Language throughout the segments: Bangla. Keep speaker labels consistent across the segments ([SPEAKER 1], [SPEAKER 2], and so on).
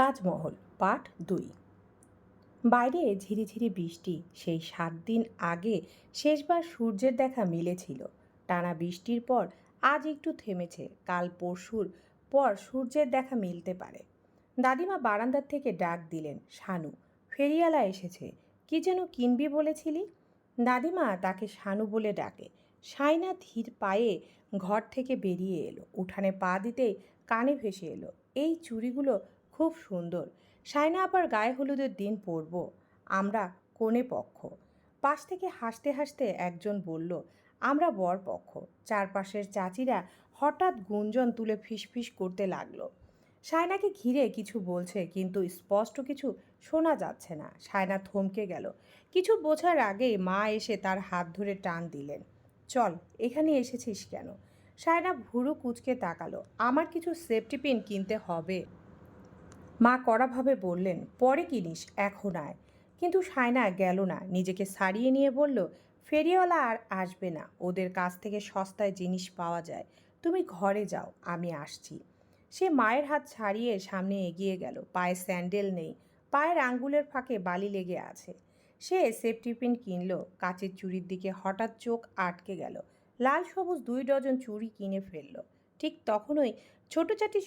[SPEAKER 1] তাজমহল, পার্ট দুই। বাইরে ঝিরিঝিরি বৃষ্টি, সেই সাত দিন আগে শেষবার সূর্যের দেখা মিলেছিল। টানা বৃষ্টির পর আজ একটু থেমেছে, কাল পরশুর পর সূর্যের দেখা মিলতে পারে। দাদিমা বারান্দার থেকে ডাক দিলেন, শানু ফেরিয়ালা এসেছে, কি যেন কিনবি বলেছিলি? দাদিমা তাকে শানু বলে ডাকে। সাইনা ধীর পায়ে ঘর থেকে বেরিয়ে এলো, উঠানে পা দিতেই কানে ভেসে এলো, এই চুড়িগুলো খুব সুন্দর। সাইনা আবার গায়ে হলুদের দিন পরব। আমরা কোণে পক্ষ। পাশ থেকে হাসতে হাসতে একজন বলল, আমরা বর পক্ষ। চারপাশের চাচিরা হঠাৎ গুঞ্জন তুলে ফিসফিস করতে লাগল। সায়নাকে ঘিরে কিছু বলছে, কিন্তু স্পষ্ট কিছু শোনা যাচ্ছে না। সায়না থমকে গেল। কিছু বোঝার আগেই মা এসে তার হাত ধরে টান দিলেন। চল, এখানে এসেছিস কেন? সায়না ভুরু কুচকে তাকালো। আমার কিছু সেফটি পিন কিনতে হবে। মা কড়াভাবে বললেন, পরে কিনিস, এখন আয়। কিন্তু সায়না গেল না। নিজেকে সারিয়ে নিয়ে বলল, ফেরিওয়ালা আর আসবে না। ওদের কাছ থেকে সস্তায় জিনিস পাওয়া যায়। তুমি ঘরে যাও, আমি আসছি। সে মায়ের হাত ছাড়িয়ে সামনে এগিয়ে গেল। পায়ে স্যান্ডেল নেই, পায়ের আঙ্গুলের ফাঁকে বালি লেগে আছে। সে সেফটি পিন কিনল, কাচের চুড়ির দিকে হঠাৎ চোখ আটকে গেল। লাল সবুজ দুই ডজন চুড়ি কিনে ফেলল। ঠিক তখনই ছোটো চাটি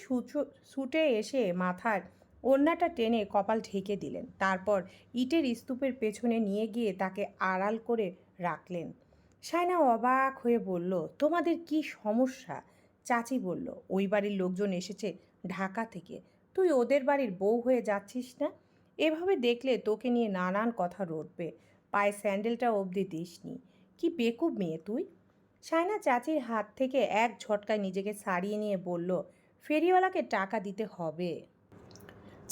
[SPEAKER 1] সুটে এসে মাথার ওড়নাটা টেনে কপাল ঢেকে দিলেন। তারপর ইটের স্তূপের পেছনে নিয়ে গিয়ে তাকে আড়াল করে রাখলেন। সায়না অবাক হয়ে বলল, তোমাদের কি সমস্যা? চাচি বলল, ওই বাড়ির লোকজন এসেছে ঢাকা থেকে। তুই ওদের বাড়ির বউ হয়ে যাচ্ছিস না? এভাবে দেখলে তোকে নিয়ে নানান কথা রটবে। পায়ে স্যান্ডেলটা অবধি দিসনি। কি বেকুব মেয়ে তুই? সায়না চাচির হাত থেকে এক ঝটকায় নিজেকে সারিয়ে নিয়ে বলল, ফেরিওয়ালাকে টাকা দিতে হবে।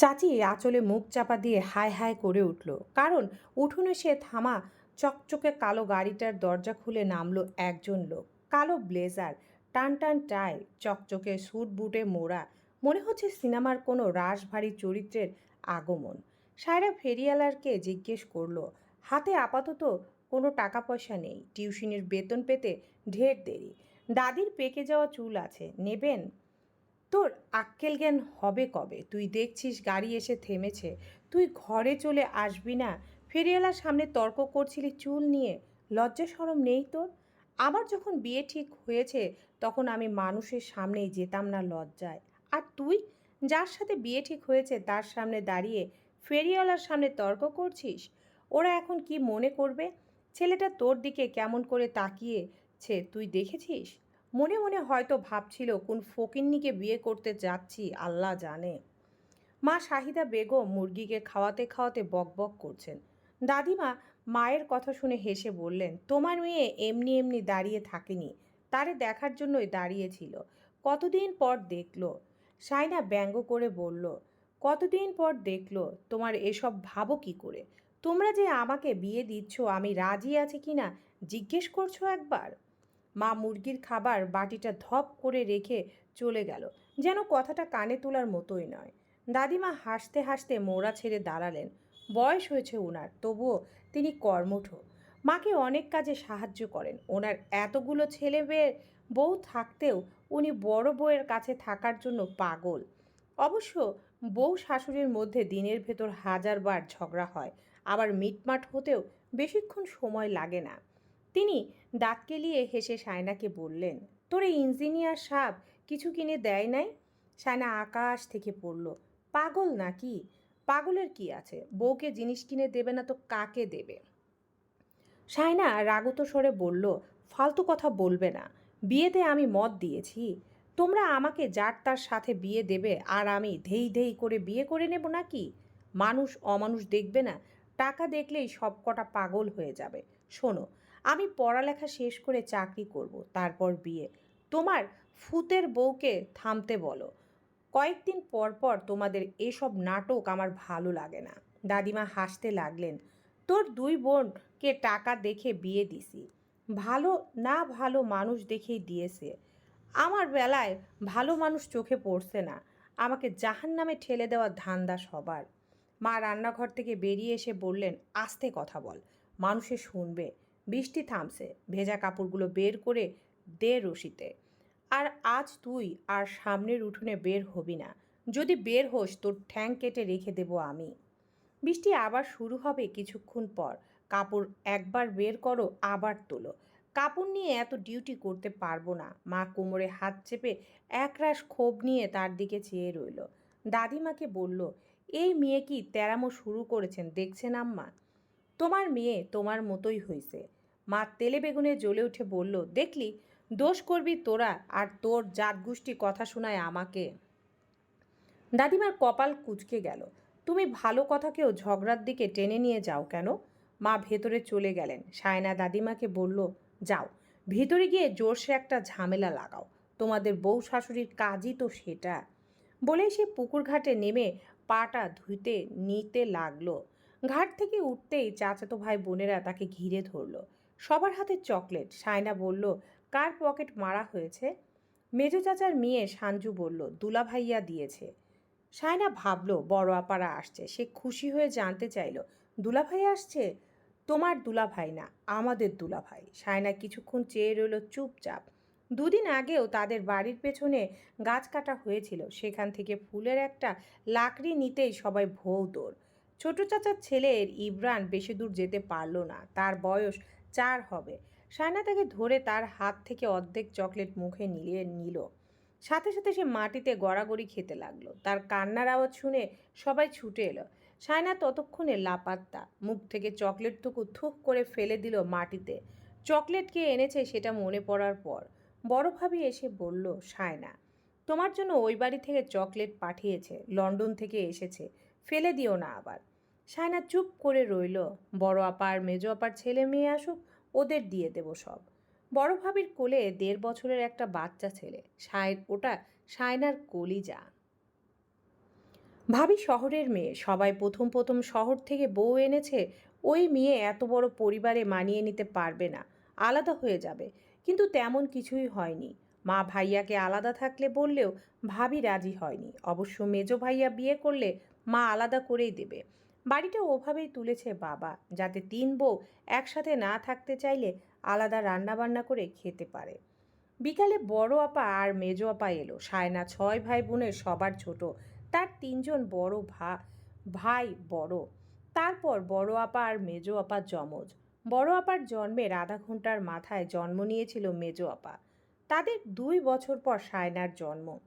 [SPEAKER 1] চাচি আঁচলে মুখ চাপা দিয়ে হায় হায় করে উঠল। কারণ উঠোনে সে থামা চকচকে কালো গাড়িটার দরজা খুলে নামলো একজন লোক। কালো ব্লেজার, টান টান টাই, চকচকে স্যুট বুটে মোড়া, মনে হচ্ছে সিনেমার কোনো রাশভারী চরিত্রের আগমন। সায়রা ফেরিয়ালারকে জিজ্ঞেস করল, হাতে আপাতত কোনো টাকা পয়সা নেই? টিউশনির বেতন পেতে ঢের দেরি। দাদির পেকে যাওয়া চুল আছে, নেবেন? তোর আক্কেল জ্ঞান হবে কবে? তুই দেখছিস গাড়ি এসে থেমেছে। তুই ঘরে চলে আসবি না। ফেরিওয়ালার সামনে তর্ক করছিলি চুল নিয়ে। লজ্জা সরম নেই তোর? আমার যখন বিয়ে ঠিক হয়েছে, তখন আমি মানুষের সামনেই যেতাম না লজ্জায়। আর তুই যার সাথে বিয়ে ঠিক হয়েছে, তার সামনে দাঁড়িয়ে ফেরিওয়ালার সামনে তর্ক করছিস? ওরা এখন কি মনে করবে? ছেলেটা তোর দিকে কেমন করে তাকিয়েছে, তুই দেখেছিস? মনে মনে হয়তো ভাবছিল, কোন ফকিন্নিকে বিয়ে করতে যাচ্ছি, আল্লাহ জানে। মা শাহিদা বেগম মুরগিকে খাওয়াতে খাওয়াতে বকবক করছেন। দাদিমা মায়ের কথা শুনে হেসে বললেন, তোমার মেয়ে এমনি এমনি দাঁড়িয়ে থাকেনি। তারে দেখার জন্যই দাঁড়িয়েছিল। কতদিন পর দেখল? সাইনা ব্যঙ্গ করে বলল, কতদিন পর দেখল? তোমার এসব ভাবো কি করে? তোমরা যে আমাকে বিয়ে দিচ্ছ, আমি রাজি আছি কি না? জিজ্ঞেস করছ একবার? মা মুরগির খাবার বাটিটা ধপ করে রেখে চলে গেল। যেন কথাটা কানে তোলার মতোই নয়। দাদিমা হাসতে হাসতে মোড়া ছেড়ে দাঁড়ালেন। বয়স হয়েছে ওনার তবুও তিনি কর্মঠ। মাকে অনেক কাজে সাহায্য করেন। ওনার এতগুলো ছেলে মেয়ে বউ থাকতেও উনি বড় বউয়ের কাছে থাকার জন্য পাগল। অবশ্য বউ শাশুড়ির মধ্যে দিনের ভেতর হাজারবার ঝগড়া হয়। আবার মিটমাট হতেও বেশিক্ষণ সময় লাগে না। তিনি দাঁত কেলিয়ে হেসে সায়নাকে বললেন, তোর এই ইঞ্জিনিয়ার সাপ কিছু কিনে দেয় নাই? সায়না আকাশ থেকে পড়ল, পাগল নাকি? পাগলের কি আছে? বউকে জিনিস কিনে দেবে না তো কাকে দেবে? সায়না রাগত স্বরে বলল, ফালতু কথা বলবে না। বিয়েতে আমি মত দিয়েছি। তোমরা আমাকে যার তার সাথে বিয়ে দেবে আর আমি ধেই ধেই করে বিয়ে করে নেব নাকি? মানুষ অমানুষ দেখবে না। টাকা দেখলেই সব কটা পাগল হয়ে যাবে। শোনো আমি পড়ালেখা শেষ করে চাকরি করব, তারপর বিয়ে। তোমার ফুতের বউকে থামতে বলো। কয়েকদিন পর পর তোমাদের এসব নাটক আমার ভালো লাগে না। দাদিমা হাসতে লাগলেন, তোর দুই বোনকে টাকা দেখে বিয়ে দিছি। ভালো না ভালো মানুষ দেখেই দিয়েছে। আমার বেলায় ভালো মানুষ চোখে পড়ছে না। আমাকে জাহান নামে ঠেলে দেওয়ার ধান্দা সবার। মা রান্নাঘর থেকে বেরিয়ে এসে বললেন, আস্তে কথা বল। মানুষে শুনবে। বৃষ্টি থামছে, ভেজা কাপড়গুলো বের করে দে রশিতে। আর আজ তুই আর সামনের উঠোনে বের হবি না। যদি বের হোস, তোর ঠ্যাং কেটে রেখে দেবো আমি। বৃষ্টি আবার শুরু হবে কিছুক্ষণ পর। কাপড় একবার বের করো, আবার তোলো। কাপড় নিয়ে এত ডিউটি করতে পারব না। মা কোমরে হাত চেপে একরাশ ক্ষোভ নিয়ে তার দিকে চেয়ে রইল। দাদিমাকে বলল, এই মেয়ে কি তেরামো শুরু করেছেন, দেখছেন আম্মা? তোমার মেয়ে তোমার মতোই হয়েছে মা তেলে বেগুনে জ্বলে উঠে বলল, দেখলি, দোষ করবি তোরা আর তোর জাত গোষ্ঠী কথা শোনায় আমাকে। দাদিমার কপাল কুচকে গেল। তুমি ভালো কথাকেও ঝগড়ার দিকে টেনে নিয়ে যাও কেন? মা ভেতরে চলে গেলেন। সায়না দাদিমাকে বলল, যাও, ভিতরে গিয়ে জোরসে একটা ঝামেলা লাগাও। তোমাদের বউ শাশুড়ির কাজই তো সেটা। বলেই সে পুকুর ঘাটে নেমে পাটা ধুইতে নিতে লাগল। ঘাট থেকে উঠতেই চাচাতো ভাই বোনেরা তাকে ঘিরে ধরলো। সবার হাতে চকলেট। সায়না বলল, কার পকেট মারা হয়েছে? মেজো চাচার মেয়ে সাঞ্জু বলল, দুলা ভাইয়া দিয়েছে। সায়না ভাবলো, বড় আপারা আসছে। সে খুশি হয়ে জানতে চাইল দুলাভাই আসছে? তোমার দুলা ভাই না, আমাদের দুলাভাই সায়না কিছুক্ষণ চেয়ে রইল চুপচাপ। দুদিন আগেও তাদের বাড়ির পেছনে গাছ কাটা হয়েছিল। সেখান থেকে ফুলের একটা লাকড়ি নিতেই সবাই ভৌ দৌড়। ছোট চাচার ছেলের ইব্রান বেশি দূর যেতে পারল না। তার বয়স চার হবে। সায়না তাকে ধরে তার হাত থেকে অর্ধেক চকলেট মুখে নিয়ে নিল। সাথে সাথে সে মাটিতে গড়াগড়ি খেতে লাগল। তার কান্নার আওয়াজ শুনে সবাই ছুটে এলো। সায়না ততক্ষণে লাপাত্তা মুখ থেকে চকলেটটুকু থুক করে ফেলে দিল মাটিতে। চকলেট কে এনেছে সেটা মনে পড়ার পর বড় ভাবি এসে বলল, সায়না, তোমার জন্য ওই বাড়ি থেকে চকলেট পাঠিয়েছে, লন্ডন থেকে এসেছে। ফেলে দিও না আবার। সায়না চুপ করে রইল। বড় আপার মেজো আপার ছেলে মেয়ে আসুক, ওদের দিয়ে দেব সব। বড় ভাবির কোলে দেড় বছরের একটা বাচ্চা ছেলে। সায় ওটা সায়নার কলিজা। ভাবি শহরের মেয়ে। সবাই প্রথম প্রথম শহর থেকে বউ এনেছে। ওই মেয়ে এত বড় পরিবারে মানিয়ে নিতে পারবে না। আলাদা হয়ে যাবে। কিন্তু তেমন কিছুই হয়নি। মা ভাইয়াকে আলাদা থাকলে বললেও ভাবি রাজি হয়নি। অবশ্য মেজো ভাইয়া বিয়ে করলে মা আলাদা করেই দেবে। বাড়িটা ওভাবেই তুলেছে বাবা, যাতে তিন বউ একসাথে না থাকতে চাইলে আলাদা রান্নাবান্না করে খেতে পারে। বিকালে বড় আপা আর মেজো আপা এলো। সায়না ছয় ভাই বোনের সবার ছোট। তার তিনজন বড় ভা, ভাই বড়। তারপর বড় আপা আর মেজো আপা যমজ। বড় আপার জন্মের আধা ঘণ্টার মাথায় জন্ম নিয়েছিল মেজো আপা। তাদের দুই বছর পর সায়নার জন্ম।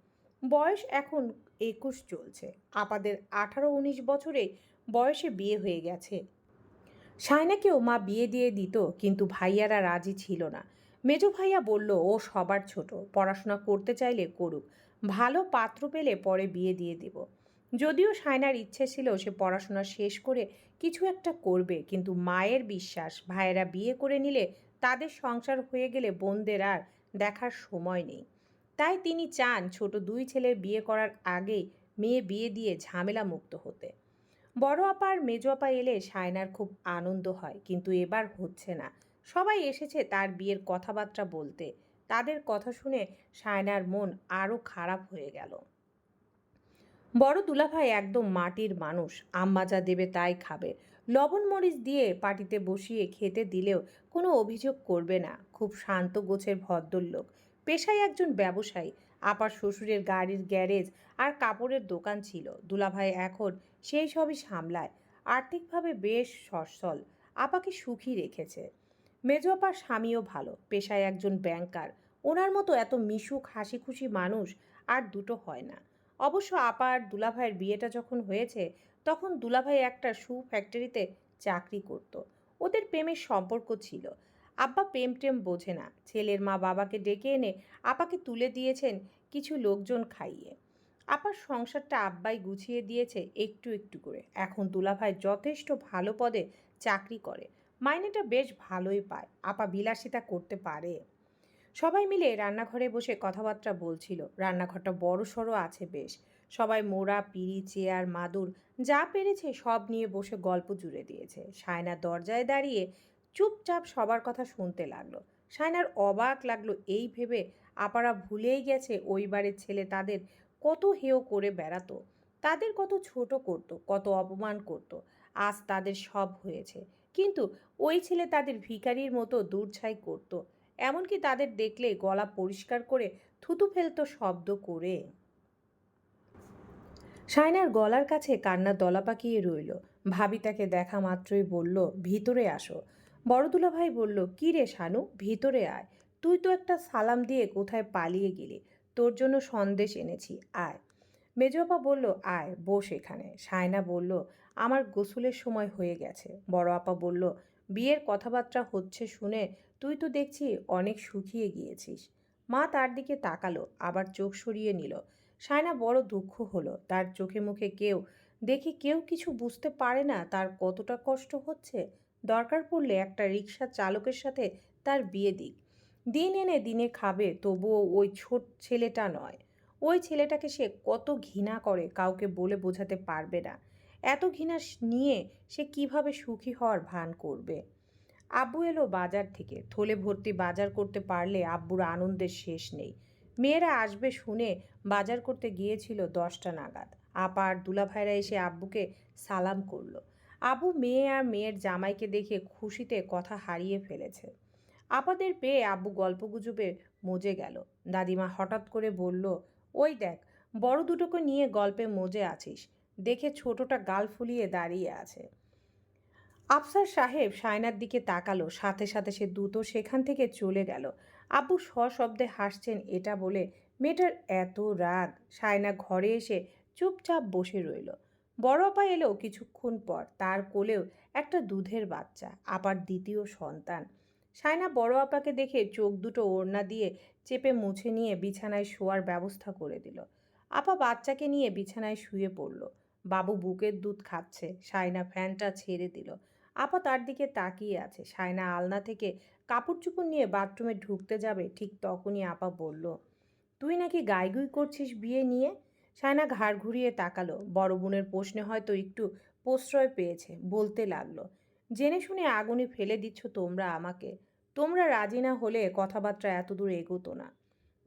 [SPEAKER 1] বয়স এখন একুশ চলছে। আপাদের আঠারো উনিশ বছরে বয়সে বিয়ে হয়ে গেছে। সায়নাকেও মা বিয়ে দিয়ে দিত, কিন্তু ভাইয়ারা রাজি ছিল না। মেজো ভাইয়া বলল, ও সবার ছোট, পড়াশোনা করতে চাইলে করুক, ভালো পাত্র পেলে পরে বিয়ে দিয়ে দেব। যদিও সায়নার ইচ্ছে ছিল সে পড়াশোনা শেষ করে কিছু একটা করবে, কিন্তু মায়ের বিশ্বাস, ভাইয়েরা বিয়ে করে নিলে তাদের সংসার হয়ে গেলে বোনদের আর দেখার সময় নেই। তাই তিনি চান ছোট দুই ছেলের বিয়ে করার আগেই মেয়ে বিয়ে দিয়ে ঝামেলা মুক্ত হতে। বড় আপা আর মেজো আপা এলে সায়নার খুব আনন্দ হয়, কিন্তু এবার হচ্ছে না। সবাই এসেছে তার বিয়ের কথাবার্তা বলতে। তাদের কথা শুনে সায়নার মন আরও খারাপ হয়ে গেল। বড় দুলাভাই একদম মাটির মানুষ আম্মা যা দেবে তাই খাবে। লবণ মরিচ দিয়ে পাটিতে বসিয়ে খেতে দিলেও কোনো অভিযোগ করবে না, খুব শান্ত গোছের ভদ্রলোক। পেশায় একজন ব্যবসায়ী আপার শ্বশুরের গাড়ির গ্যারেজ আর কাপড়ের দোকান ছিল। দুলাভাই এখন সেই সবই সামলায়। আর্থিকভাবে বেশ সচ্ছল। আপাকে সুখী রেখেছে। মেজো আপার স্বামীও ভালো। পেশায় একজন ব্যাংকার। ওনার মতো এত মিশুক হাসি খুশি মানুষ আর দুটো হয় না। অবশ্য আপা আর দুলাভাইয়ের বিয়েটা যখন হয়েছে, তখন দুলাভাই একটা শু ফ্যাক্টরিতে চাকরি করত। ওদের প্রেমের সম্পর্ক ছিল। আব্বা প্রেম টেম বোঝে না। ছেলের মা বাবাকে ডেকে এনে আপাকে তুলে দিয়েছেন কিছু লোকজন খাইয়ে। আপার সংসারটা আব্বাই গুছিয়ে দিয়েছে একটু একটু করে। এখন দুলাভাই যথেষ্ট ভালো পদে চাকরি করে। মাইনেটা বেশ ভালোই পায়। আপা বিলাসিতা করতে পারে। সবাই মিলে রান্নাঘরে বসে কথাবার্তা বলছিল। রান্নাঘরটা বড় সড়ো আছে বেশ। সবাই মোড়া, পিড়ি, চেয়ার, মাদুর যা পেরেছে সব নিয়ে বসে গল্প জুড়ে দিয়েছে। সায়না দরজায় দাঁড়িয়ে চুপচাপ সবার কথা শুনতে লাগল। সায়নার অবাক লাগল এই ভেবে। আপারা ভুলেই গেছে ওই বাড়ির ছেলে তাদের কত হেয় করে বেড়াতো, তাদের কত ছোট করত, কত অপমান করত। আজ তাদের সব হয়েছে। কিন্তু ওই ছেলে তাদের ভিখারির মতো দূরছাই করত। এমনকি তাদের দেখলে গলা পরিষ্কার করে থুতু ফেলতো শব্দ করে। সায়নার গলার কাছে কান্নার দলা পাকিয়ে রইল। ভাবি তাকে দেখা মাত্রই বলল, ভিতরে আসো। বড়দুলা ভাই বলল, কি রে শানু, ভিতরে আয়। তুই তো একটা সালাম দিয়ে কোথায় পালিয়ে গেলি। তোর জন্য সন্দেশ এনেছি, আয়। মেজবাপা বলল, আয়, বস এখানে। সায়না বলল, আমার গোসলের সময় হয়ে গেছে। বড় আপা বলল, বিয়ের কথাবার্তা হচ্ছে শুনে তুই তো দেখছি অনেক শুকিয়ে গিয়েছিস। মা তার দিকে তাকালো, আবার চোখ সরিয়ে নিল। সায়না বড় দুঃখ হলো, তার চোখে মুখে কেউ, দেখে কেউ কিছু বুঝতে পারে না তার কতটা কষ্ট হচ্ছে। দরকার পড়লে একটা রিক্সা চালকের সাথে তার বিয়ে দিক। দিন এনে দিনে খাবে, তবুও ওই ছোট ছেলেটা নয়। ওই ছেলেটাকে সে কত ঘৃণা করে, কাউকে বলে বোঝাতে পারবে না। এত ঘৃণা নিয়ে সে কীভাবে সুখী হওয়ার ভান করবে? আব্বু এলো বাজার থেকে। থলে ভর্তি বাজার করতে পারলে আব্বুর আনন্দের শেষ নেই। মেয়েরা আসবে শুনে বাজার করতে গিয়েছিল দশটা নাগাদ। আপার দুলাভাইরা এসে আব্বুকে সালাম করল। আব্বু মেয়ে আর মেয়ের জামাইকে দেখে খুশিতে কথা হারিয়ে ফেলেছে। আপাদের পেয়ে আব্বু গল্পগুজবে মজে গেল। দাদিমা হঠাৎ করে বলল, ওই দেখ, বড় দুটোকে নিয়ে গল্পে মজে আছিস। দেখে ছোটটা গাল ফুলিয়ে দাঁড়িয়ে আছে। আফসার সাহেব সায়নার দিকে তাকালো, সাথে সাথে সে দ্রুত সেখান থেকে চলে গেল। আব্বু সশব্দে হাসছেন এটা বলে, মেয়েটার এত রাগ। সায়না ঘরে এসে চুপচাপ বসে রইল। বড় আপা এলো কিছুক্ষণ পর তার কোলেও একটা দুধের বাচ্চা, আবার দ্বিতীয় সন্তান। সায়না বড় আপাকে দেখে চোখ দুটো ওড়না দিয়ে চেপে মুছে নিয়ে বিছানায় শোয়ার ব্যবস্থা করে দিল। আপা বাচ্চাকে নিয়ে বিছানায় শুয়ে পড়ল। বাবু বুকের দুধ খাচ্ছে, সায়না ফ্যানটা ছেড়ে দিল। আপা তার দিকে তাকিয়ে আছে। সায়না আলনা থেকে কাপড় চুপড় নিয়ে বাথরুমে ঢুকতে যাবে, ঠিক তখনই আপা বলল, তুই নাকি গাইগুই করছিস বিয়ে নিয়ে? সায়না ঘাড় ঘুরিয়ে তাকালো। বড় বোনের প্রশ্নে হয়তো একটু প্রশ্রয় পেয়েছে, বলতে লাগল। জেনে শুনে আগুনে ফেলে দিচ্ছ তোমরা আমাকে। তোমরা রাজি না হলে কথাবার্তা এতদূর এগোতো না।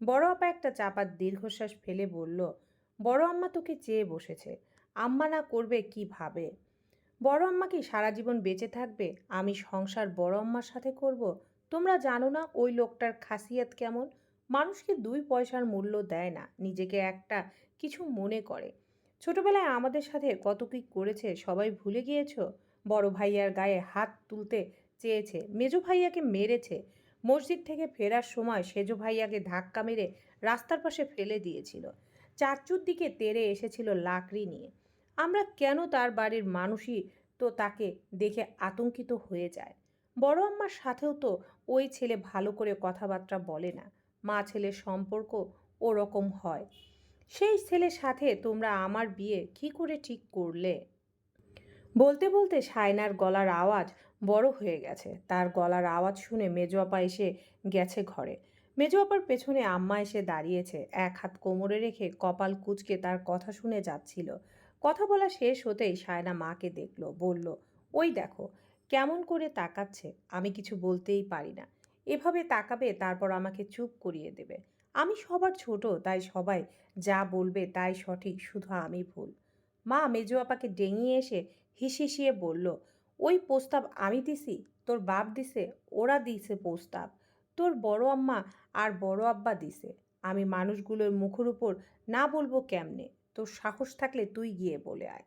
[SPEAKER 1] বড় আপা একটা চাপার দীর্ঘশ্বাস ফেলে বলল, বড় আম্মা তোকে চেয়ে বসেছে। আম্মা না করবে কি ভাবে? বড় আম্মা কি সারা জীবন বেঁচে থাকবে? আমি সংসার বড় আম্মার সাথে করব? তোমরা জানো না ওই লোকটার খাসিয়াত কেমন? মানুষকে দুই পয়সার মূল্য দেয় না। নিজেকে একটা কিছু মনে করে। ছোটবেলায় আমাদের সাথে কত কী করেছে সবাই ভুলে গিয়েছ? বড় ভাইয়ার গায়ে হাত তুলতে চেয়েছে, মেজো ভাইয়াকে মেরেছে, মসজিদ থেকে ফেরার সময় সেজো ভাইয়াকে ধাক্কা মেরে রাস্তার পাশে ফেলে দিয়েছিল। চারচুর দিকে তেরে এসেছিল লাকড়ি নিয়ে। আমরা কেন তার বাড়ির মানুষই তো তাকে দেখে আতঙ্কিত হয়ে যায়। বড় আম্মার সাথেও তো ওই ছেলে ভালো করে কথাবার্তা বলে না। মা ছেলের সম্পর্ক ওরকম হয়। সেই ছেলের সাথে তোমরা আমার বিয়ে কি করে ঠিক করলে? বলতে বলতে সায়নার গলার আওয়াজ বড় হয়ে গেছে। তার গলার আওয়াজ শুনে মেজো আপা এসে গেছে ঘরে। মেজো আপার পেছনে আম্মা এসে দাঁড়িয়েছে। এক হাত কোমরে রেখে কপাল কুচকে তার কথা শুনে যাচ্ছিল। কথা বলা শেষ হতেই সায়না মাকে দেখল, বলল, ওই দেখো, কেমন করে তাকাচ্ছে, আমি কিছু বলতেই পারি না। এভাবে তাকাবে, তারপর আমাকে চুপ করিয়ে দেবে। আমি সবার ছোট, তাই সবাই যা বলবে তাই সঠিক, শুধু আমি ভুল। মা মেজো আপাকে ডেঙিয়ে এসে হিসিয়ে বলল, ওই প্রস্তাব আমি দিছি, তোর বাপ দিছে, ওরা দিছে প্রস্তাব। তোর বড় আম্মা আর বড় আব্বা দিছে। আমি মানুষগুলোর মুখের উপর না বলব কেমনে? তোর সাহস থাকলে তুই গিয়ে বলে আয়।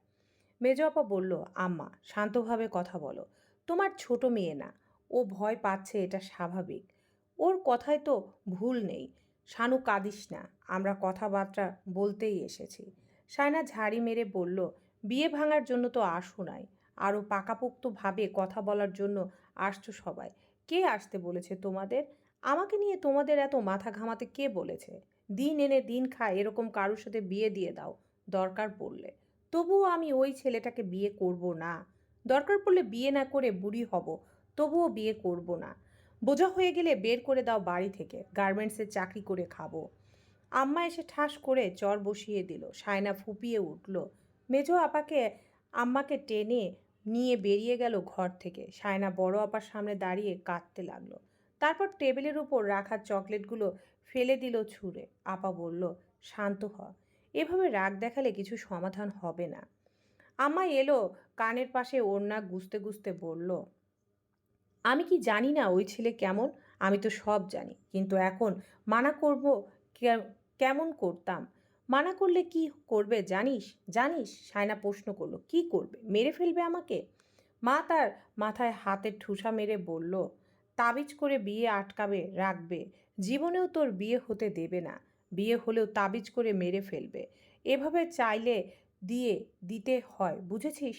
[SPEAKER 1] মেজো আপা বলল, আম্মা, শান্তভাবে কথা বলো। তোমার ছোট মেয়ে না। ও ভয় পাচ্ছে, এটা স্বাভাবিক। ওর কথায় তো ভুল নেই। শানু কাঁদিস না, আমরা কথাবার্তা বলতেই এসেছি। সায়না ঝাড়ি মেরে বলল, বিয়ে ভাঙার জন্য তো আসো নাই আরও পাকাপোক্তভাবে কথা বলার জন্য আসছো সবাই। কে আসতে বলেছে তোমাদের? আমাকে নিয়ে তোমাদের এত মাথা ঘামাতে কে বলেছে? দিন এনে দিন খায়, এরকম কারোর সাথে বিয়ে দিয়ে দাও। দরকার পড়লে। তবুও আমি ওই ছেলেটাকে বিয়ে করব না। দরকার পড়লে বিয়ে না করে বুড়ি হব, তবুও বিয়ে করব না। বোঝা হয়ে গেলে বের করে দাও বাড়ি থেকে, গার্মেন্টসে চাকরি করে খাব। আম্মা এসে ঠাস করে চর বসিয়ে দিল, সায়না ফুপিয়ে উঠল। মেজো আপাকে, আম্মাকে টেনে নিয়ে বেরিয়ে গেল ঘর থেকে। সায়না বড় আপার সামনে দাঁড়িয়ে কাঁদতে লাগল। তারপর টেবিলের উপর রাখা চকলেটগুলো ফেলে দিল ছুঁড়ে। আপা বলল, শান্ত হ। এভাবে রাগ দেখালে কিছু সমাধান হবে না। আম্মা এলো, কানের পাশে ওড়না গুছতে গুছতে বলল আমি কি জানি না ওই ছেলে কেমন? আমি তো সব জানি। কিন্তু এখন মানা করব কেমন করতাম? মানা করলে কি করবে জানিস? জানিস? সায়না প্রশ্ন করল, কি করবে? মেরে ফেলবে আমাকে? মা তার মাথায় হাতের ঠুসা মেরে বলল, তাবিজ করে বিয়ে আটকাবে, রাখবে। জীবনেও তোর বিয়ে হতে দেবে না। বিয়ে হলেও তাবিজ করে মেরে ফেলবে। এভাবে চাইলে দিয়ে, দিতে হয়, বুঝেছিস?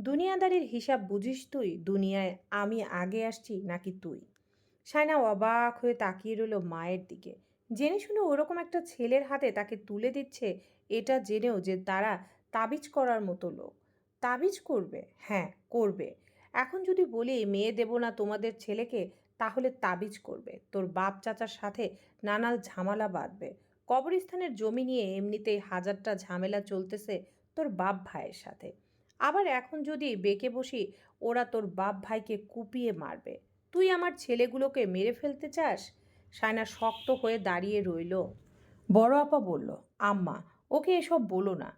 [SPEAKER 1] দুনিয়াদারির হিসাব বুঝিস তুই? দুনিয়ায় আমি আগে আসছি নাকি তুই? সায়না অবাক হয়ে তাকিয়ে রইল মায়ের দিকে। জেনে শুনে ওরকম একটা ছেলের হাতে তাকে তুলে দিচ্ছে, এটা জেনেও যে তারা তাবিজ করার মতো লোক। তাবিজ করবে? হ্যাঁ করবে। এখন যদি বলি, মেয়ে দেব না তোমাদের ছেলেকে, তাহলে তাবিজ করবে। তোর বাপ চাচার সাথে নানাল ঝামেলা বাঁধবে। কবরস্থানের জমি নিয়ে এমনিতেই হাজারটা ঝামেলা চলতেছে তোর বাপ ভাইয়ের সাথে। আবার এখন যদি বেঁকে বসি, ওরা তোর বাপ ভাইকে কুপিয়ে মারবে। তুই আমার ছেলেগুলোকে মেরে ফেলতে চাস? সায়না শক্ত হয়ে দাঁড়িয়ে রইল। বড় আপা বলল, আম্মা, ওকে এসব বলো না।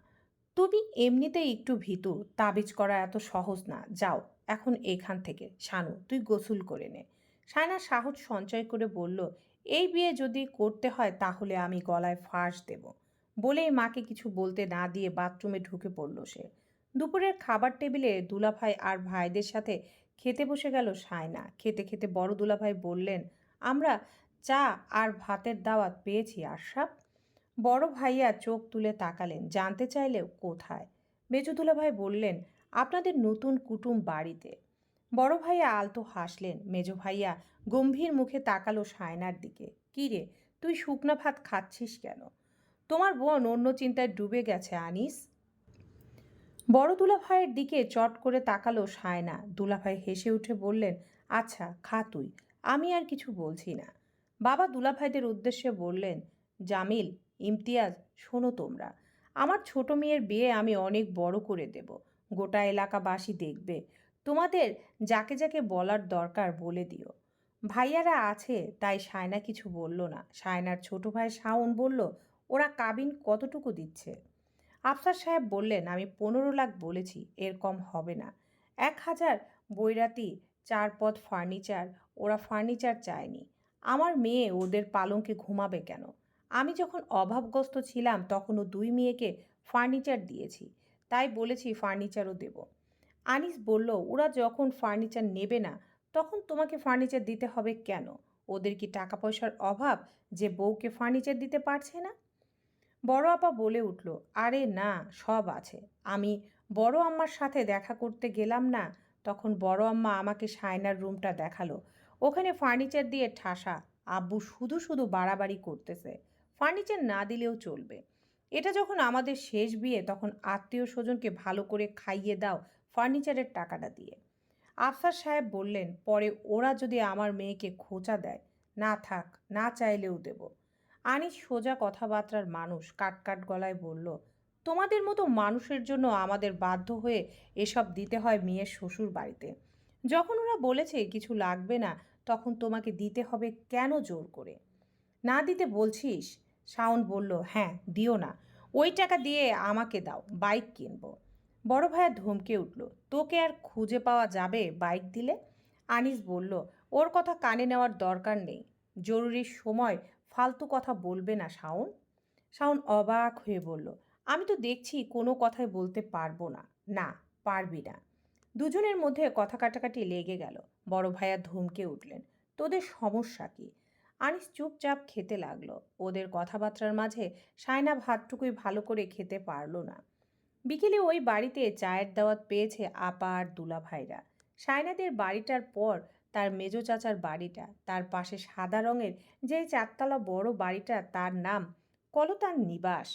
[SPEAKER 1] তুমি এমনিতেই একটু ভীতু। তাবিজ করা এত সহজ না। যাও, এখন এখান থেকে। শানু, তুই গোসল করে নে। সায়না সাহস সঞ্চয় করে বলল, এই বিয়ে যদি করতে হয় তাহলে আমি গলায় ফাঁস দেব। বলেই মাকে কিছু বলতে না দিয়ে বাথরুমে ঢুকে পড়ল সে। দুপুরের খাবার টেবিলে দুলাভাই আর ভাইদের সাথে খেতে বসে গেল সায়না। খেতে খেতে বড় দুলাভাই বললেন, আমরা চা আর ভাতের দাওয়াত পেয়েছি, আশরাফ বড় ভাইয়া চোখ তুলে তাকালেন, জানতে চাইলেও কোথায় মেজো দুলাভাই বললেন, আপনাদের নতুন কুটুম বাড়িতে বড় ভাইয়া আলতো হাসলেন, মেজো ভাইয়া গম্ভীর মুখে তাকালো সায়নার দিকে, কী রে, তুই শুকনা ভাত খাচ্ছিস কেন? তোমার বোন অন্য চিন্তায় ডুবে গেছে, আনিস। বড় দুলাভাইয়ের দিকে চট করে তাকালো সায়না। দুলাভাই হেসে উঠে বললেন আচ্ছা খা তুই। আমি আর কিছু বলছি না। বাবা দুলাভাইদের উদ্দেশ্যে বললেন, জামিল, ইমতিয়াজ, শোনো তোমরা। আমার ছোট মেয়ের বিয়ে আমি অনেক বড় করে দেব। গোটা এলাকাবাসী দেখবে। তোমাদের যাকে যাকে বলার দরকার বলে দিও। ভাইয়ারা আছে, তাই সায়না কিছু বলল না। সায়নার ছোট ভাই শাওন বলল, ওরা কাবিন কতটুকু দিচ্ছে? আফসার সাহেব বললেন, আমি পনেরো লাখ বলেছি, এর কম হবে না। এক হাজার বৈরাতি, চার পদ ফার্নিচার, ওরা ফার্নিচার চায়নি। আমার মেয়ে ওদের পালঙ্কে ঘুমাবে কেন? আমি যখন অভাবগ্রস্ত ছিলাম তখনও দুই মেয়েকে ফার্নিচার দিয়েছি, তাই বলেছি ফার্নিচারও দেব। আনিস বলল, ওরা যখন ফার্নিচার নেবে না, তখন তোমাকে ফার্নিচার দিতে হবে কেন? ওদের কি টাকা পয়সার অভাব যে বউকে ফার্নিচার দিতে পারছে না? বড় আপা বলে উঠল, আরে না, সব আছে। আমি বড় আম্মার সাথে দেখা করতে গেলাম না, তখন বড় আম্মা আমাকে সায়নার রুমটা দেখাল। ওখানে ফার্নিচার দিয়ে ঠাসা। আব্বু শুধু শুধু বাড়াবাড়ি করতেছে। ফার্নিচার না দিলেও চলবে। এটা যখন আমাদের শেষ বিয়ে, তখন আত্মীয় স্বজনকে ভালো করে খাইয়ে দাও ফার্নিচারের টাকাটা দিয়ে। আফসার সাহেব বললেন, পরে ওরা যদি আমার মেয়েকে খোঁচা দেয়, না থাক, না চাইলেও দেব। আনিস সোজা কথাবার্তার মানুষ কাটকাট গলায় বলল, তোমাদের মতো মানুষের জন্য আমাদের বাধ্য হয়ে এসব দিতে হয় মেয়ের শ্বশুর বাড়িতে। যখন ওরা বলেছে কিছু লাগবে না, তখন তোমাকে দিতে হবে কেন জোর করে? না দিতে বলছিস? শাওন বলল হ্যাঁ দিও না। ওই টাকা দিয়ে আমাকে দাও, বাইক কিনব। বড় ভাইয়া ধমকে উঠল, তোকে আর খুঁজে পাওয়া যাবে বাইক দিলে? আনিস বলল, ওর কথা কানে নেওয়ার দরকার নেই। জরুরি সময় ফালতু কথা বলবে না শাওন। শাওন অবাক হয়ে বলল, আমি তো দেখছি কোনো কথাই বলতে পারব না। না, পারবি না। দুজনের মধ্যে কথা কাটাকাটি লেগে গেল। বড় ভাইয়া ধমকে উঠলেন, তোদের সমস্যা কি? আনিস চুপচাপ খেতে লাগল। ওদের কথাবার্তার মাঝে সায়না ভাতটুকুই ভালো করে খেতে পারল না। বিকেলে ওই বাড়িতে চায়ের দাওয়াত পেয়েছে আপা আর দুলা ভাইরা সায়নাদের বাড়িটার পর তার মেজো চাচার বাড়িটা। তার পাশে সাদা রঙের যে চারতলা বড় বাড়িটা, তার নাম কলতার নিবাস।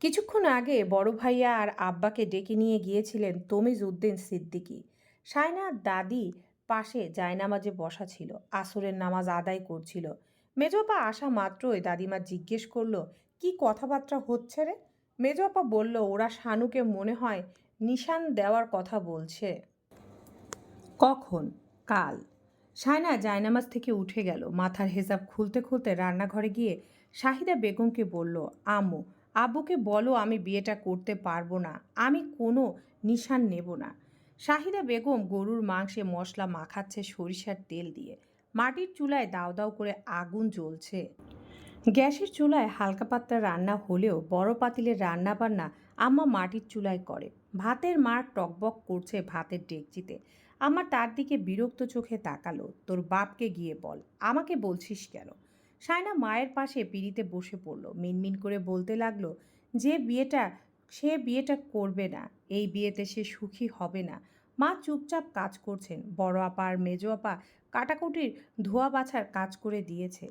[SPEAKER 1] কিছুক্ষণ আগে বড় ভাইয়া আর আব্বাকে ডেকে নিয়ে গিয়েছিলেন তমিজ উদ্দিন সিদ্দিকী। সায়নার দাদি পাশে জায়নামাজে বসা ছিল, আসরের নামাজ আদায় করছিল। মেজপা আসা মাত্রই দাদিমা জিজ্ঞেস করল, কি কথাবার্তা হচ্ছে রে? মেজপা বলল, ওরা শানুকে মনে হয় নিশান দেওয়ার কথা বলছে। কখন? কাল। সায়না জায়নামাজ থেকে উঠে গেল। মাথার হেসাব খুলতে খুলতে রান্নাঘরে গিয়ে শাহিদা বেগমকে বলল, আম্মু, আব্বুকে বলো আমি বিয়েটা করতে পারব না। আমি কোনো নিশান নেব না। শাহিদা বেগম গরুর মাংসে মশলা মাখাচ্ছে সরিষার তেল দিয়ে। মাটির চুলায় দাও দাও করে আগুন জ্বলছে। গ্যাসের চুলায় হালকা পাতলা রান্না হলেও বড় পাতিলের রান্না বান্না আম্মা মাটির চুলায় করে। ভাতের মার টকবক করছে ভাতের ডেকচিতে। আমার তার দিকে বিরক্ত চোখে তাকালো। তোর বাপকে গিয়ে বল, আমাকে বলছিস কেন? সায়না মায়ের পাশে পিড়িতে বসে পড়ল, মিনমিন করে বলতে লাগল, যে বিয়েটা, সে বিয়েটা করবে না, এই বিয়েতে সে সুখী হবে না। মা চুপচাপ কাজ করছেন, বড় আপা আর মেজো আপা কাটাকুটির ধোয়া বাছার কাজ করে দিয়েছে।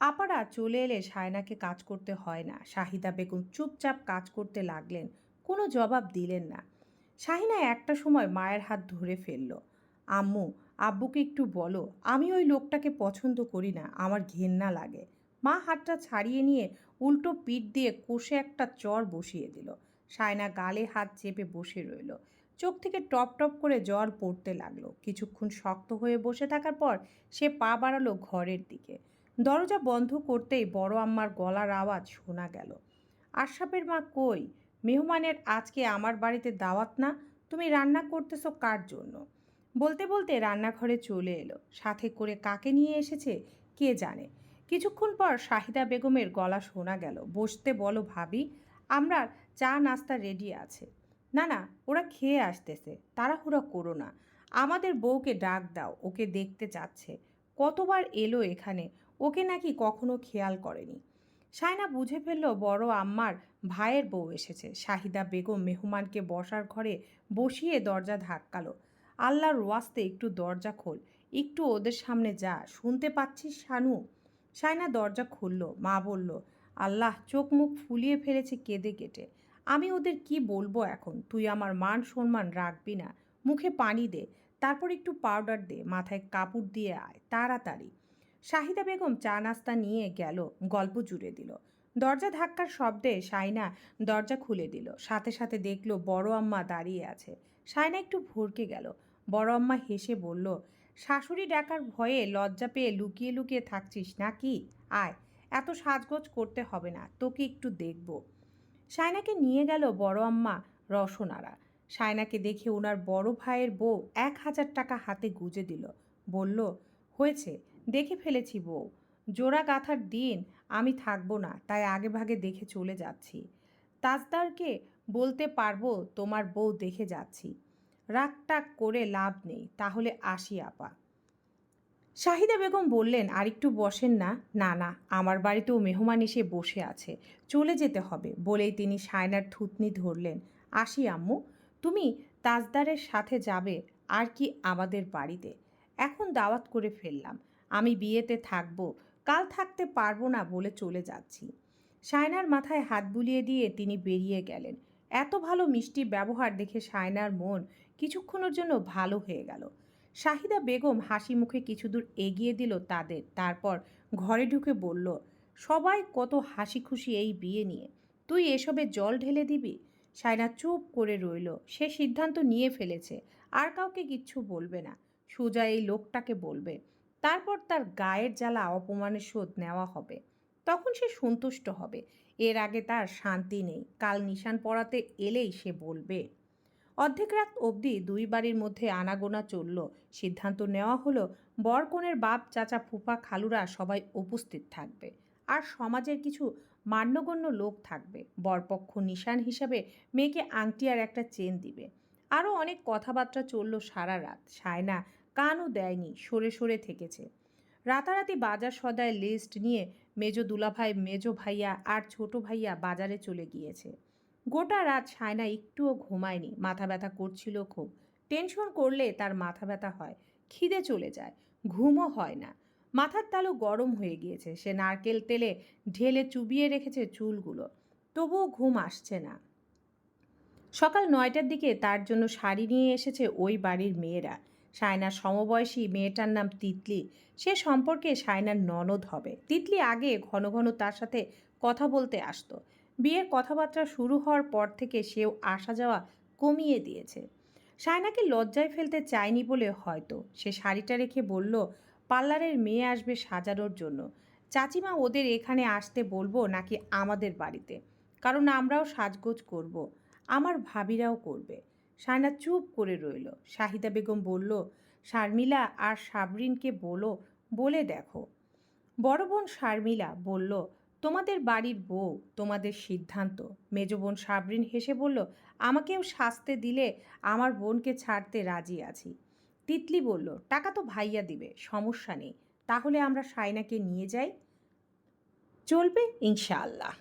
[SPEAKER 1] আপারা চলে এলে সায়নাকে কাজ করতে হয় না। শাহিদা বেগম চুপচাপ কাজ করতে লাগলেন, কোনো জবাব দিলেন না। শাহিনা একটা সময় মায়ের হাত ধরে ফেলল, আম্মু, আব্বুকে একটু বলো, আমি ওই লোকটাকে পছন্দ করি না, আমার ঘেন্না লাগে। মা হাতটা ছাড়িয়ে নিয়ে উল্টো পিঠ দিয়ে কষে একটা চর বসিয়ে দিল। সায়না গালে হাত চেপে বসে রইল। চোখ থেকে টপ টপ করে জ্বর পড়তে লাগল। কিছুক্ষণ শক্ত হয়ে বসে থাকার পর সে পা বাড়ালো ঘরের দিকে। দরজা বন্ধ করতেই বড় আম্মার গলার আওয়াজ শোনা গেল। আশাপের মা কই? মেহমানের আজকে আমার বাড়িতে দাওয়াত না, তুমি রান্না করতেছো কার জন্য? বলতে বলতে রান্নাঘরে চলে এলো। সাথে করে কাকে নিয়ে এসেছে কে জানে? কিছুক্ষণ পর শাহিদা বেগমের গলা শোনা গেল। বসতে বলো ভাবি, আমরা চা নাস্তা রেডি আছে। না না, ওরা খেয়ে আসতেছে, তাড়াহুড়া করো না। আমাদের বউকে ডাক দাও, ওকে দেখতে চাচ্ছে। কতবার এলো এখানে, ওকে নাকি কখনো খেয়াল করেনি। সায়না বুঝে ফেলল বড় আম্মার ভাইয়ের বউ এসেছে। শাহিদা বেগম মেহমানকে বসার ঘরে বসিয়ে দরজা ধাক্কালো। আল্লাহর ওয়াস্তে একটু দরজা খোল, একটু ওদের সামনে যা, শুনতে পাচ্ছিস শানু? সায়না দরজা খুলল, মা বলল, আল্লাহ চোখ মুখ ফুলিয়ে ফেলেছে কেঁদে কেটে। আমি ওদের কি বলব এখন? তুই আমার মান সম্মান রাখবি না। মুখে পানি দে, তারপর একটু পাউডার দে, মাথায় কাপড় দিয়ে আয়, তাড়াতাড়ি। শাহিদা বেগম চা নাস্তা নিয়ে গেল, গল্প জুড়ে দিল। দরজা ধাক্কার শব্দে সাইনা দরজা খুলে দিল। সাথে সাথে দেখল বড় আম্মা দাঁড়িয়ে আছে। সাইনা একটু ভরকে গেল। বড় আম্মা হেসে বলল, শাশুড়ি ডাকার ভয়ে লজ্জা পেয়ে লুকিয়ে লুকিয়ে থাকছিস নাকি? আয়, এত সাজগোজ করতে হবে না, তোকে একটু দেখব। সায়নাকে নিয়ে গেল বড় আম্মা রসনারা। সায়নাকে দেখে ওনার বড় ভাইয়ের বউ এক হাজার টাকা হাতে গুজে দিল। বলল, হয়েছে দেখে ফেলেছি বউ। জোড়া গাথার দিন আমি থাকব না, তাই আগে ভাগে দেখে চলে যাচ্ছি। তাজদারকে বলতে পারব তোমার বউ দেখে যাচ্ছি। রাগটাক করে লাভ নেই, তাহলে আসি আপা। শাহিদা বেগম বললেন আর একটু বসেন না না না, আমার বাড়িতেও মেহমান এসে বসে আছে, চলে যেতে হবে। বলেই তিনি সায়নার থুতনি ধরলেন। আসি আম্মু, তুমি তাজদারের সাথে যাবে, আর কি আমাদের বাড়িতে? এখন দাওয়াত করে ফেললাম। আমি বিয়েতে থাকব, কাল থাকতে পারব না বলে চলে যাচ্ছি। সায়নার মাথায় হাত বুলিয়ে দিয়ে তিনি বেরিয়ে গেলেন। এত ভালো মিষ্টি ব্যবহার দেখে সায়নার মন কিছুক্ষণের জন্য ভালো হয়ে গেল। শাহিদা বেগম হাসি মুখে কিছু দূর এগিয়ে দিল তাদের, তারপর ঘরে ঢুকে বলল, সবাই কত হাসি খুশি এই বিয়ে নিয়ে। তুই এসবে জল ঢেলে দিবি? সায়না চুপ করে রইল। সে সিদ্ধান্ত নিয়ে ফেলেছে, আর কাউকে কিচ্ছু বলবে না। সোজা এই লোকটাকে বলবে তারপর তার গায়ের জ্বালা অপমানের শোধ নেওয়া হবে। তখন সে সন্তুষ্ট হবে। এর আগে তার শান্তি নেই। কাল নিশান পড়াতে এলেই সে বলবে। অর্ধেক রাত অবধি দুই বাড়ির মধ্যে আনাগোনা চলল। সিদ্ধান্ত নেওয়া হলো বর কনের বাপ, চাচা ফুপা খালুরা সবাই উপস্থিত থাকবে। আর সমাজের কিছু মান্যগণ্য লোক থাকবে। বরপক্ষ নিশান হিসাবে মেয়েকে আংটি আর একটা চেন দিবে। আরও অনেক কথাবার্তা চলল সারা রাত। সায়না কানও দেয়নি, সরে সরে থেকেছে। রাতারাতি বাজার সদায় লিস্ট নিয়ে মেজো দুলাভাই, মেজো ভাইয়া আর ছোট ভাইয়া বাজারে চলে গিয়েছে। গোটা রাত সায়না একটুও ঘুমায়নি, মাথা ব্যথা করছিল খুব। টেনশন করলে তার মাথা ব্যথা হয়, খিদে চলে যায়, ঘুমও হয় না। মাথার তালু গরম হয়ে গিয়েছে, সে নারকেল তেলে ঢেলে চুবিয়ে রেখেছে চুলগুলো, তবুও ঘুম আসছে না। সকাল নয়টার দিকে তার জন্য শাড়ি নিয়ে এসেছে ওই বাড়ির মেয়েরা। সায়নার সমবয়সী মেয়েটার নাম তিতলি। সে সম্পর্কে সায়নার ননদ হবে। তিতলি আগে ঘন ঘন তার সাথে কথা বলতে আসতো। বিয়ের কথাবার্তা শুরু হওয়ার পর থেকে সেও আসা যাওয়া কমিয়ে দিয়েছে। সায়নাকে লজ্জায় ফেলতে চায়নি বলে হয়তো। সে শাড়িটা রেখে বলল, পার্লারের মেয়ে আসবে সাজানোর জন্য। চাচিমা ওদের এখানে আসতে বলব নাকি আমাদের বাড়িতে? কারণ আমরাও সাজগোজ করব। আমার ভাবিরাও করবে। সায়না চুপ করে রইল। শাহিদা বেগম বলল, শারমিলা আর সাবরিনকে বলো, বলে দেখো। বড় বোন শারমিলা বলল, তোমাদের বাড়ির বউ, তোমাদের সিদ্ধান্ত। মেজ বোন সাবরিন হেসে বলল, আমাকেও শাস্তে দিলে আমার বোনকে ছাড়তে রাজি আছি। তিতলি বলল, টাকা তো ভাইয়া দিবে, সমস্যা নেই। তাহলে আমরা সায়নাকে নিয়ে যাই? চলবে ইনশাআল্লাহ।